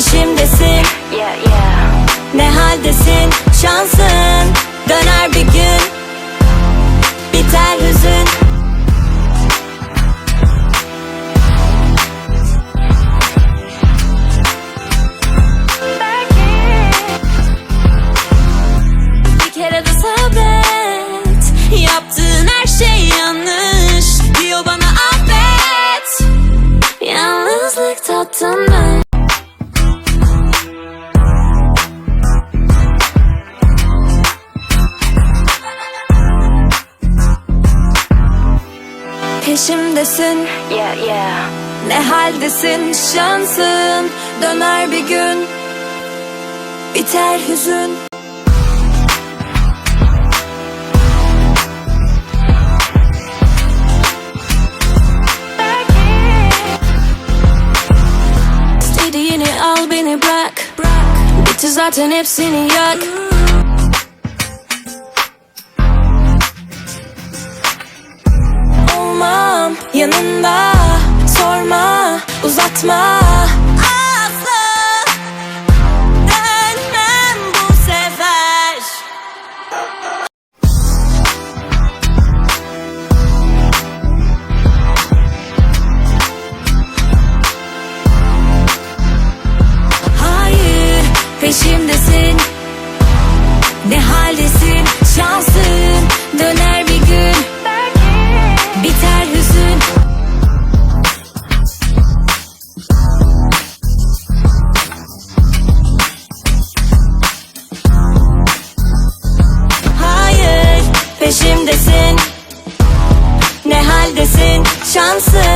Peşimdesin. Yeah, yeah. Ne haldesin? Şansın. Döner bir gün. Biter hüzün. Yaptığın her şey yanlış. Diyor bana affet. Yalnızlık tattım ben Peşimdesin. Yeah, yeah. ne haldesin? Şansın Döner bir gün. Biter hüzün. İstediğini al beni bırak. Bitti zaten hepsini yak yanında Sorma, uzatma. Asla dönmem bu sefer. Hayır, peşimde say